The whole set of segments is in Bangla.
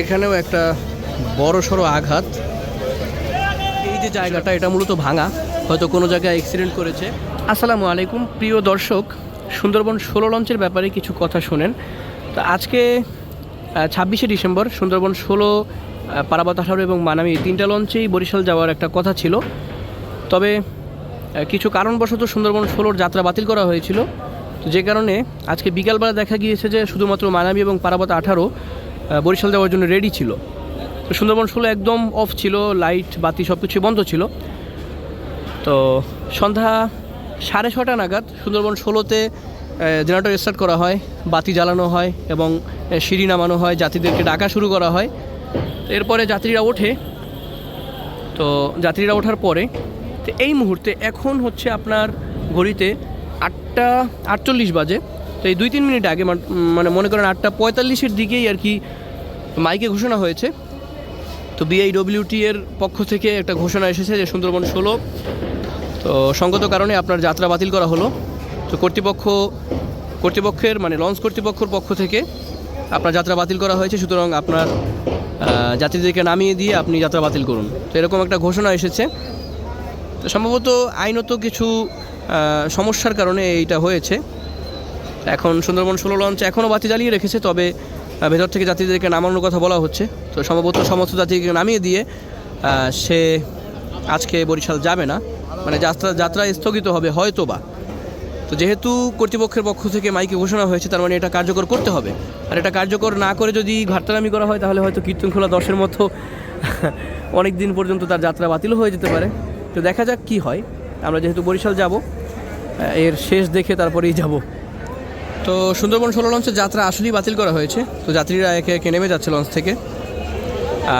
এখানেও একটা বড় সড়ো আঘাত। এই যে জায়গাটা, এটা মূলত ভাঙা। হয়তো কোনো জায়গায় অ্যাক্সিডেন্ট করেছে। আসসালামু আলাইকুম, প্রিয় দর্শক। সুন্দরবন ষোলো লঞ্চের ব্যাপারে কিছু কথা শোনেন। তো আজকে ছাব্বিশে ডিসেম্বর, সুন্দরবন ষোলো পারাবাত আঠারো এবং মানামি তিনটা লঞ্চেই বরিশাল যাওয়ার একটা কথা ছিল। তবে কিছু কারণবশত সুন্দরবন ষোলোর যাত্রা বাতিল করা হয়েছিল। তো যে কারণে আজকে বিকালবেলা দেখা গিয়েছে যে শুধুমাত্র মানামি এবং পারাবত আঠারো বরিশাল যাওয়ার জন্য রেডি ছিল। তো সুন্দরবন ষোলো একদম অফ ছিল লাইট বাতি সব কিছু বন্ধ ছিল। তো সন্ধ্যা সাড়ে ছটা নাগাদ সুন্দরবন ষোলোতে জেনারেটর স্টার্ট করা হয়, বাতি জ্বালানো হয় এবং সিঁড়ি নামানো হয়, যাত্রীদেরকে ডাকা শুরু করা হয়। এরপরে যাত্রীরা ওঠে। তো যাত্রীরা ওঠার পরে, তো এই মুহূর্তে এখন হচ্ছে আপনার ঘড়িতে আটটা আটচল্লিশ বাজে। তো এই দুই তিন মিনিট আগে মান- মানে করেন আটটা পঁয়তাল্লিশের দিকেই আর কি মাইকে ঘোষণা হয়েছে। তো বিআইডব্লিউটি এর পক্ষ থেকে একটা ঘোষণা এসেছে যে সুন্দরবন ষোলো। তো সঙ্গত কারণে আপনার যাত্রা বাতিল করা হলো। তো কর্তৃপক্ষ, কর্তৃপক্ষের মানে লঞ্চ কর্তৃপক্ষের পক্ষ থেকে আপনার যাত্রা বাতিল করা হয়েছে। সুতরাং আপনার যাত্রীদেরকে নামিয়ে দিয়ে আপনি যাত্রা বাতিল করুন। তো এরকম একটা ঘোষণা এসেছে। তো সম্ভবত আইনত কিছু সমস্যার কারণে এইটা হয়েছে। এখন সুন্দরবন ষোলো লঞ্চ এখনও বাতি জ্বালিয়ে রেখেছে, তবে ভেতর থেকে যাত্রীদেরকে নামানোর কথা বলা হচ্ছে। তো সম্ভবত সমস্ত যাত্রীকে নামিয়ে দিয়ে সে আজকে বরিশাল যাবে না। মানে যাত্রা যাত্রা স্থগিত হবে হয়তো বা তো যেহেতু কর্তৃপক্ষের পক্ষ থেকে মাইকে ঘোষণা হয়েছে, তার মানে এটা কার্যকর করতে হবে। আর এটা কার্যকর না করে যদি ঘাটতারামি করা হয়, তাহলে হয়তো কীর্তনখোলা দশের মতো অনেক দিন পর্যন্ত তার যাত্রা বাতিল হয়ে যেতে পারে। তো দেখা যাক কি হয়। আমরা যেহেতু বরিশাল যাব এর শেষ দেখে তারপরেই যাব। তো সুন্দরবন ষোলো লঞ্চের যাত্রা আসলেই বাতিল করা হয়েছে। তো যাত্রীরা একে একে নেমে যাচ্ছে লঞ্চ থেকে।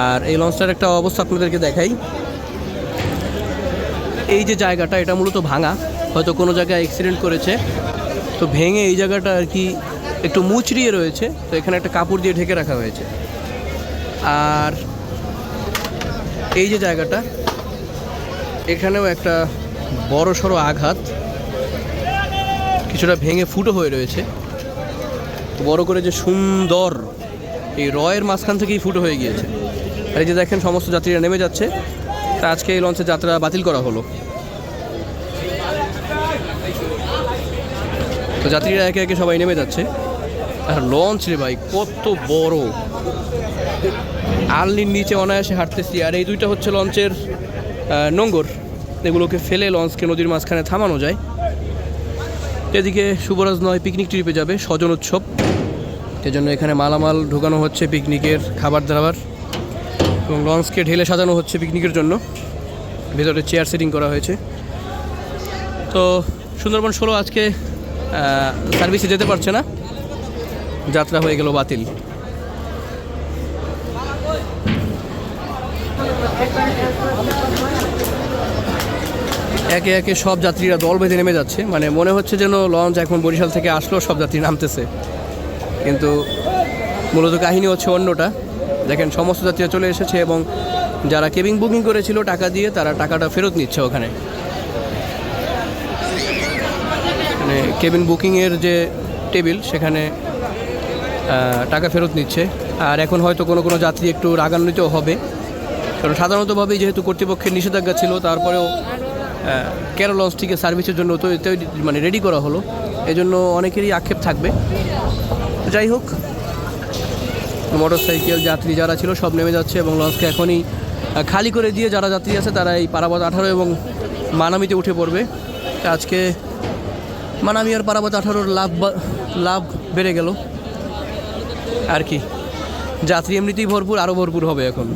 আর এই লঞ্চটার একটা অবস্থা আপনাদেরকে দেখাই। এই যে জায়গাটা, এটা মূলত ভাঙা। হয়তো কোনো জায়গায় অ্যাক্সিডেন্ট করেছে। তো ভেঙে এই জায়গাটা আর কি একটু মুচড়িয়ে রয়েছে। তো এখানে একটা কাপড় দিয়ে ঢেকে রাখা হয়েছে। আর এই যে জায়গাটা, এখানেও একটা বড় সড়ো আঘাত। কিছুটা ভেঙে ফুটো হয়ে রয়েছে। তো বড় করে যে সুন্দর এই রয়ের মাঝখান থেকেই ফুটো হয়ে গিয়েছে। আর এই যে দেখেন সমস্ত যাত্রীরা নেমে যাচ্ছে। তা আজকে এই লঞ্চের যাত্রা বাতিল করা হলো। তো যাত্রীরা একে একে সবাই নেমে যাচ্ছে। আর লঞ্চ রে ভাই, কত বড়। আলনির নিচে অনায়াসে হাঁটতেছি। আর এই দুইটা হচ্ছে লঞ্চের নোঙ্গর। এগুলোকে ফেলে লঞ্চকে নদীর মাঝখানে থামানো যায়। এদিকে শুভরাজ নয় পিকনিক ট্রিপে যাবে, স্বজন উৎসব। এজন্য এখানে মালামাল ঢোকানো হচ্ছে পিকনিকের খাবার দাবার এবং লঞ্চকে ঢেলে সাজানো হচ্ছে পিকনিকের জন্য। ভেতরে চেয়ার সেটিং করা হয়েছে। তো সুন্দরবন ষোলো আজকে সার্ভিসে যেতে পারছে না। যাত্রা হয়ে গেল বাতিল। একে একে সব যাত্রীরা দল বেঁধে নেমে যাচ্ছে। মানে মনে হচ্ছে যেন লঞ্চ এখন বরিশাল থেকে আসলো, সব যাত্রী নামতেছে। কিন্তু মূলত কাহিনী হচ্ছে অন্যটা। দেখেন, সমস্ত যাত্রীরা চলে এসেছে এবং যারা কেবিং বুকিং করেছিল টাকা দিয়ে, তারা টাকাটা ফেরত নিচ্ছে ওখানে। মানে কেবিন বুকিংয়ের যে টেবিল, সেখানে টাকা ফেরত নিচ্ছে। আর এখন হয়তো কোনো কোনো যাত্রী একটু রাগান্বিত হবে। কারণ সাধারণতভাবেই যেহেতু কর্তৃপক্ষের নিষেধাজ্ঞা ছিল, তারপরেও কেরল লঞ্চটিকে সার্ভিসের জন্য মানে রেডি করা হলো। এজন্য অনেকেরই আক্ষেপ থাকবে। যাই হোক মোটর সাইকেল যাত্রী যারা ছিল সব নেমে যাচ্ছে এবং লঞ্চকে এখনই খালি করে দিয়ে যারা যাত্রী আছে তারা এই পারাবাদ আঠারো এবং মানামিতে উঠে পড়বে। আজকে মানামি আর পারাবাদ আঠারোর লাভ লাভ বেড়ে গেল। আর কি, যাত্রী এমনিতেই ভরপুর আরও ভরপুর হবে এখন।